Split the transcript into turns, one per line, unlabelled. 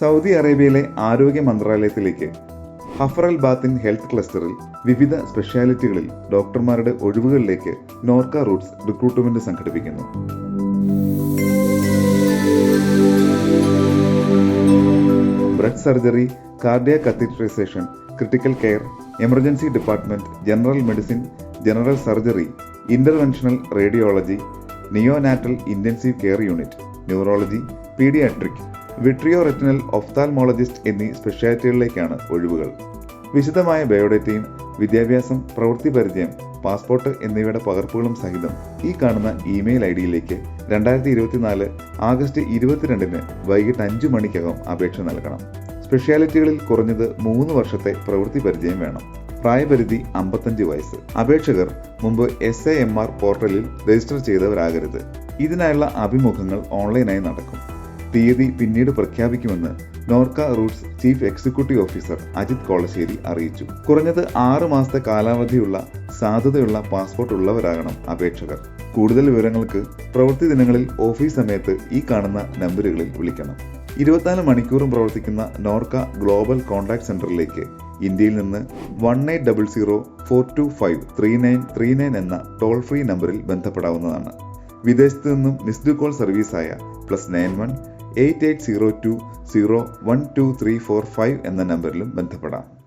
Saudi അറേബ്യയിലെ ആരോഗ്യ മന്ത്രാലയത്തിലേക്ക് ഹഫറൽ Batin health ക്ലസ്റ്ററിൽ വിവിധ സ്പെഷ്യാലിറ്റികളിൽ ഡോക്ടർമാരുടെ ഒഴിവുകളിലേക്ക് നോർക്ക റൂട്ട്സ് റിക്രൂട്ട്മെന്റ് സംഘടിപ്പിക്കുന്നു. Bread surgery cardiac catheterisation critical care emergency department general medicine general surgery interventional radiology neonatal intensive care unit neurology paediatric vitreo retinal ophthalmologist എന്നീ സ്പെഷ്യാലിറ്റികളിലേക്കാണ് ഒഴിവുകൾ. വിശദമായ ബയോഡേറ്റയും വിദ്യാഭ്യാസം പ്രവൃത്തി പരിചയം പാസ്പോർട്ട് എന്നിവയുടെ പകർപ്പുകളും സഹിതം ഈ കാണുന്ന ഇമെയിൽ ഐ ഡിയിലേക്ക് രണ്ടായിരത്തി ഇരുപത്തിനാല് ആഗസ്റ്റ് ഇരുപത്തിരണ്ടിന് വൈകിട്ട് അഞ്ചു മണിക്കകം അപേക്ഷ നൽകണം. സ്പെഷ്യാലിറ്റികളിൽ കുറഞ്ഞത് മൂന്ന് വർഷത്തെ പ്രവൃത്തി പരിചയം വേണം. പ്രായപരിധി അമ്പത്തഞ്ച് വയസ്സ്. അപേക്ഷകർ മുമ്പ് എസ് എ എം ആർ പോർട്ടലിൽ രജിസ്റ്റർ ചെയ്തവരാകരുത്. ഇതിനായുള്ള അഭിമുഖങ്ങൾ ഓൺലൈനായി നടക്കും. തീയതി പിന്നീട് പ്രഖ്യാപിക്കുമെന്ന് NORKA roots chief executive officer Ajith Kolassery അറിയിച്ചു. കുറഞ്ഞത് ആറ് മാസത്തെ കാലാവധിയുള്ള സാധ്യതയുള്ള പാസ്പോർട്ട് ഉള്ളവരാകണം അപേക്ഷകർ. കൂടുതൽ വിവരങ്ങൾക്ക് പ്രവൃത്തി ദിനങ്ങളിൽ ഓഫീസ് സമയത്ത് ഈ കാണുന്ന നമ്പറുകളിൽ വിളിക്കണം. ഇരുപത്തിനാല് മണിക്കൂറും പ്രവർത്തിക്കുന്ന നോർക്ക ഗ്ലോബൽ കോൺടാക്ട് സെന്ററിലേക്ക് ഇന്ത്യയിൽ നിന്ന് one eight double zero four two five three nine three nine എന്ന ടോൾ ഫ്രീ നമ്പറിൽ ബന്ധപ്പെടാവുന്നതാണ്. വിദേശത്ത് നിന്നും missed call സർവീസായ plus nine one eight eight zero two zero one two three four five എന്ന നമ്പറിലും ബന്ധപ്പെടാം.